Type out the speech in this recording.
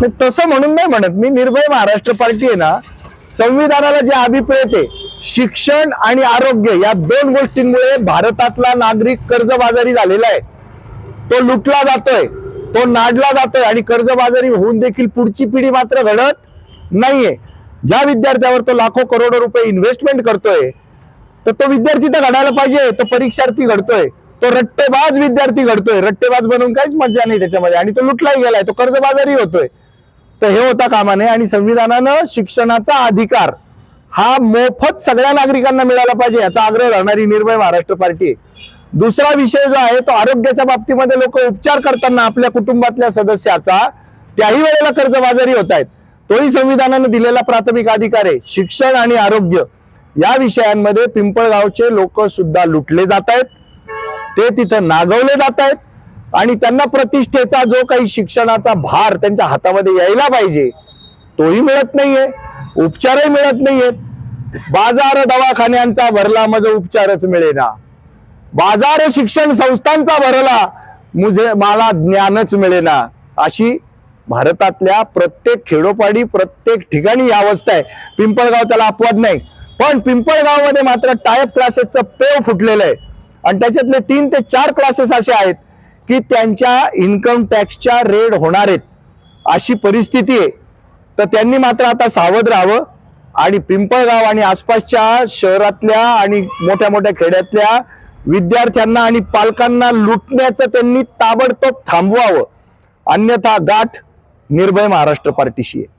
मी तसं म्हणून नाही म्हणत. मी निर्भय महाराष्ट्र पार्टी आहे ना संविधानाला जे अभिप्रेत आहे शिक्षण आणि आरोग्य या दोन गोष्टींमुळे भारतातला नागरिक कर्जबाजारी झालेला आहे. तो लुटला जातोय तो नाडला जातोय आणि कर्जबाजारी होऊन देखील पुढची पिढी मात्र घडत नाहीये. ज्या विद्यार्थ्यावर तो लाखो करोडो रुपये इन्व्हेस्टमेंट करतोय तर तो विद्यार्थी तर घडायला पाहिजे तो परीक्षार्थी घडतोय. तो रट्टेबाज विद्यार्थी घडतोय. रट्टेबाज बनवून काहीच मजा नाही त्याच्यामध्ये. आणि तो लुटलाही गेलाय. तो कर्जबाजारी होतोय. तर हे होता कामा नये आणि संविधानानं शिक्षणाचा अधिकार हा मोफत सगळ्या नागरिकांना मिळाला पाहिजे याचा आग्रह राहणारी निर्भय महाराष्ट्र पार्टी आहे. दुसरा विषय जो आहे तो आरोग्याच्या बाबतीमध्ये लोक उपचार करताना आपल्या कुटुंबातल्या सदस्याचा त्याही वेळेला कर्जबाजारी होत आहेत. तोही संविधानानं दिलेला प्राथमिक अधिकार आहे. शिक्षण आणि आरोग्य या विषयांमध्ये पिंपळगावचे लोक सुद्धा लुटले जात आहेत. ते तिथं नागवले जात आहेत. आणि त्यांना प्रतिष्ठेचा जो काही शिक्षणाचा भार त्यांच्या हातामध्ये यायला पाहिजे तोही मिळत नाहीये. उपचारही मिळत नाहीयेत बाजार दवाखान्यांचा भरला मज उपचारच मिळेना. बाजार शिक्षण संस्थांचा भरला मुझे मला ज्ञानच मिळेना. अशी भारतातल्या प्रत्येक खेडोपाडी प्रत्येक ठिकाणी ही अवस्था आहे. पिंपळगाव त्याला अपवाद नाही. पण पिंपळगावमध्ये मात्र टायप क्लासेसचं पेव फुटलेलं आहे. आणि त्याच्यातले तीन ते चार क्लासेस असे आहेत की त्यांच्या इन्कम टॅक्सच्या रेड होणार आहेत अशी परिस्थिती आहे. तर त्यांनी मात्र आता सावध राहावं आणि पिंपळगाव आणि आसपासच्या शहरातल्या आणि मोठ्या मोठ्या खेड्यातल्या विद्यार्थ्यांना आणि पालकांना लुटण्याचं त्यांनी ताबडतोब थांबवावं. अन्यथा गाठ निर्भय महाराष्ट्र पार्टीशी आहे.